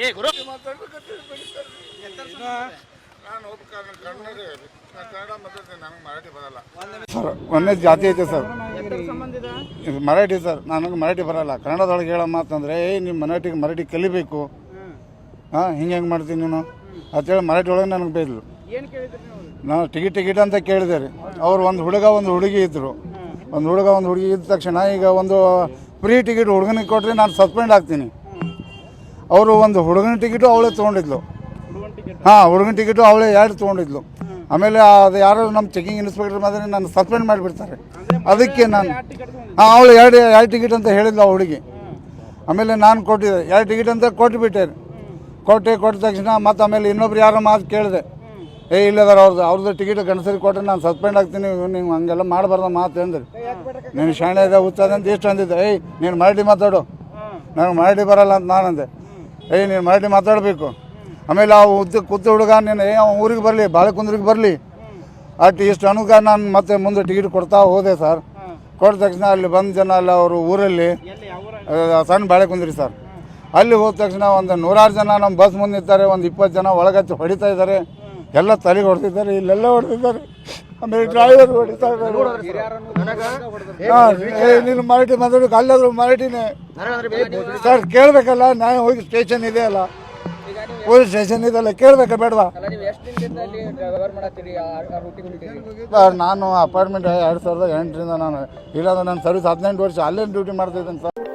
ಏ ಗುರು. ಸರ್ ಒಂದೇ ಜಾತಿ ಐತೆ ಸರ್. ಮರಾಠಿ ಸರ್ ನನಗೆ ಮರಾಠಿ ಬರಲ್ಲ. ಕನ್ನಡದೊಳಗೆ ಹೇಳೋ ಮಾತಂದ್ರೆ ಏ ನಿಮ್ಮ ಮರಾಠಿಗೆ ಮರಾಠಿ ಕಲಿಬೇಕು. ಹಾಂ ಹಿಂಗೆ ಹೆಂಗೆ ಮಾಡ್ತೀನಿ ನೀನು. ಅಂತೇಳಿ ಮರಾಠಿ ಒಳಗೆ ನನಗೆ ಬೈದ್ಲು ನಾವು? ಟಿಕೆಟ್ ಟಿಕೆಟ್ ಅಂತ ಕೇಳಿದೆ ರೀ. ಅವ್ರು ಒಂದು ಹುಡುಗ ಒಂದು ಹುಡುಗಿ ಇದ್ದರು ಒಂದು ಹುಡುಗ ಒಂದು ಹುಡುಗಿ ಇದ್ದ ತಕ್ಷಣ ಈಗ ಒಂದು ಫ್ರೀ ಟಿಕೆಟ್ ಹುಡುಗನಿಗೆ ಕೊಟ್ಟರೆ ನಾನು ಸಸ್ಪೆಂಡ್ ಆಗ್ತೀನಿ. ಅವರು ಒಂದು ಹುಡುಗನ ಟಿಕೆಟು ಅವಳೇ ತೊಗೊಂಡಿದ್ಲು. ಹಾಂ ಹುಡುಗನ ಟಿಕೆಟು ಅವಳೇ ಎರಡು ತೊಗೊಂಡಿದ್ಲು. ಆಮೇಲೆ ಅದು ಯಾರೋ ನಮ್ಮ ಚೆಕಿಂಗ್ ಇನ್ಸ್ಪೆಕ್ಟರ್ ಮಾತ್ರ ನಾನು ಸಸ್ಪೆಂಡ್ ಮಾಡಿಬಿಡ್ತಾರೆ. ಅದಕ್ಕೆ ನಾನು ಹಾಂ ಅವಳು ಎರಡು ಎರಡು ಟಿಕೆಟ್ ಅಂತ ಹೇಳಿದ್ಲು ಆ ಹುಡುಗಿ. ಆಮೇಲೆ ನಾನು ಕೊಟ್ಟಿದ್ದೆ. ಎರಡು ಟಿಕೆಟ್ ಅಂತ ಕೊಟ್ಟುಬಿಟ್ಟೆ ಕೊಟ್ಟೆ ಕೊಟ್ಟ ತಕ್ಷಣ ಮತ್ತು ಆಮೇಲೆ ಇನ್ನೊಬ್ರು ಯಾರೋ ಮಾತು ಕೇಳಿದೆ. ಏ ಇಲ್ಲದಾರ ಅವ್ರದ್ದು ಅವ್ರದ್ದು ಟಿಕೆಟ್ ಗಂಡಸರಿಗೆ ಕೊಟ್ಟರೆ ನಾನು ಸಸ್ಪೆಂಡ್ ಆಗ್ತೀನಿ. ನೀವು ಹಂಗೆಲ್ಲ ಮಾಡಬಾರ್ದ ಮಾತು ಅಂದ್ರಿ. ನೀನು ಶಾಣೆ ಇದೆ ಹುಚ್ಚದ ಅಂತ ಎಷ್ಟು ಅಂದಿದ್ದೆ? ಏಯ್ ನೀನು ಮರಾಠಿ ಮಾತಾಡು. ನಾನು ಮರಾಠಿ ಬರಲ್ಲ ಅಂತ ನಾನು ಅಂದೆ. ಏಯ್ ನೀನು ಮರಾಠಿ ಮಾತಾಡಬೇಕು. ಆಮೇಲೆ ಆ ಉದ್ದ ಕೂತು ಹುಡುಗ ನೀನು ಏ ಅವ್ನ ಊರಿಗೆ ಬರಲಿ ಬಾಳೆಕುಂದ್ರಿಗೆ ಬರಲಿ. ಅಟ್ ಇಷ್ಟು ಅನುಗ ನಾನು ಮತ್ತೆ ಮುಂದೆ ಟಿಕೆಟ್ ಕೊಡ್ತಾ ಹೋದೆ ಸರ್. ಕೊಟ್ಟ ತಕ್ಷಣ ಅಲ್ಲಿ ಬಂದ ಜನ ಅಲ್ಲ ಅವರು ಊರಲ್ಲಿ ಸಣ್ಣ ಬಾಳೆಕುಂದ್ರಿ ಸರ್. ಅಲ್ಲಿ ಹೋದ ತಕ್ಷಣ ಒಂದು ನೂರಾರು ಜನ ನಮ್ಮ ಬಸ್ ಮುಂದೆ ನಿಂತಾರೆ ಒಂದು ಇಪ್ಪತ್ತು ಜನ ಒಳಗಚ್ಚಿ ಹೊಡಿತಾ ಇದ್ದಾರೆ ಎಲ್ಲ ತಲೆ ಹೊಡೆದಿದ್ದಾರೆ, ಇಲ್ಲೆಲ್ಲ ಹೊಡೆದಿದ್ದಾರೆ. ಆಮೇಲೆ ಡ್ರೈವರ್ ಹೊಡಿತಾ ಇದ್ದಾರೆ. ಹಾಂ, ಏ, ನೀನು ಮರಾಠಿ ಮಾತಾಡೋಕೆ ಅಲ್ಲಾದ್ರೂ ಮರಾಠಿನೇ. ಸರ್, ಕೇಳಬೇಕಲ್ಲ, ನಾನು ಹೋಗಿ ಸ್ಟೇಷನ್ ಇದೆ ಅಲ್ಲ. ಪೊಲೀಸ್ ಸ್ಟೇಷನ್ ಇದೆಲ್ಲ ಕೇಳಬೇಕಾ ಬೇಡವಾ? ಹೊಡಿತೀರಿ ಸರ್, ನಾನು ಅಪಾರ್ಟ್ಮೆಂಟ್ ಎರಡು ಸಾವಿರದ ಎಂಟರಿಂದ ನಾನು ಇಲ್ಲಾಂದ್ರೆ ನನ್ನ ಸರ್ವಿಸ್ ಹದಿನೆಂಟು ವರ್ಷ ಅಲ್ಲೇ ಡ್ಯೂಟಿ ಮಾಡ್ತಿದ್ದೀನಿ ಸರ್.